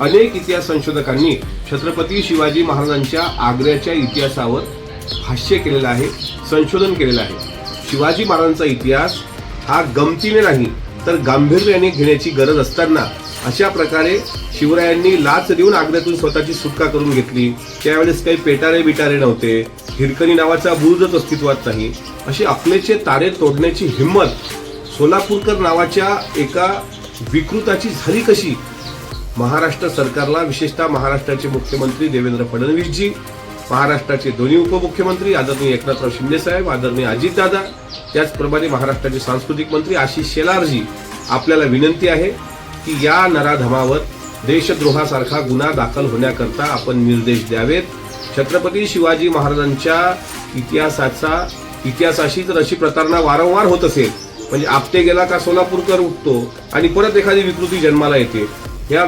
अनेक इतिहास संशोधकांनी छत्रपती शिवाजी महाराजांच्या आग्र्याच्या इतिहासावर भाष्य केलेलं आहे संशोधन केलेलं आहे. शिवाजी महाराजांचा इतिहास हा गमतीने नाही तर गांभीर्याने घेण्याची गरज असताना अशा प्रकारे शिवरायांनी लाच देऊन आग्र्यातून स्वतःची सुटका करून घेतली. त्यावेळेस काही पेटारे बिटारे नव्हते हिरकणी नावाचा बुरुजच अस्तित्वात नाही. अशी अकलेचे तारे तोडण्याची हिंमत सोलापूरकर नावाच्या एका विकृताची झाली कशी महाराष्ट्र सरकारला विशेषतः महाराष्ट्राचे मुख्यमंत्री देवेंद्र फडणवीसजी महाराष्ट्राचे दोन्ही उपमुख्यमंत्री आदरणीय एकनाथराव शिंदेसाहेब आदरणीय अजितदादा त्याचप्रमाणे महाराष्ट्राचे सांस्कृतिक मंत्री आशिष शेलारजी आपल्याला विनंती आहे की या नराधमावर देशद्रोहासारखा गुन्हा दाखल होण्याकरता आपण निर्देश द्यावेत. छत्रपती शिवाजी महाराजांच्या इतिहासाचा इतिहासाशी जर अशी प्रतारणा वारंवार होत असेल म्हणजे आपटे गेला का सोलापूरकर उठतो आणि परत एखादी विकृती जन्माला येते या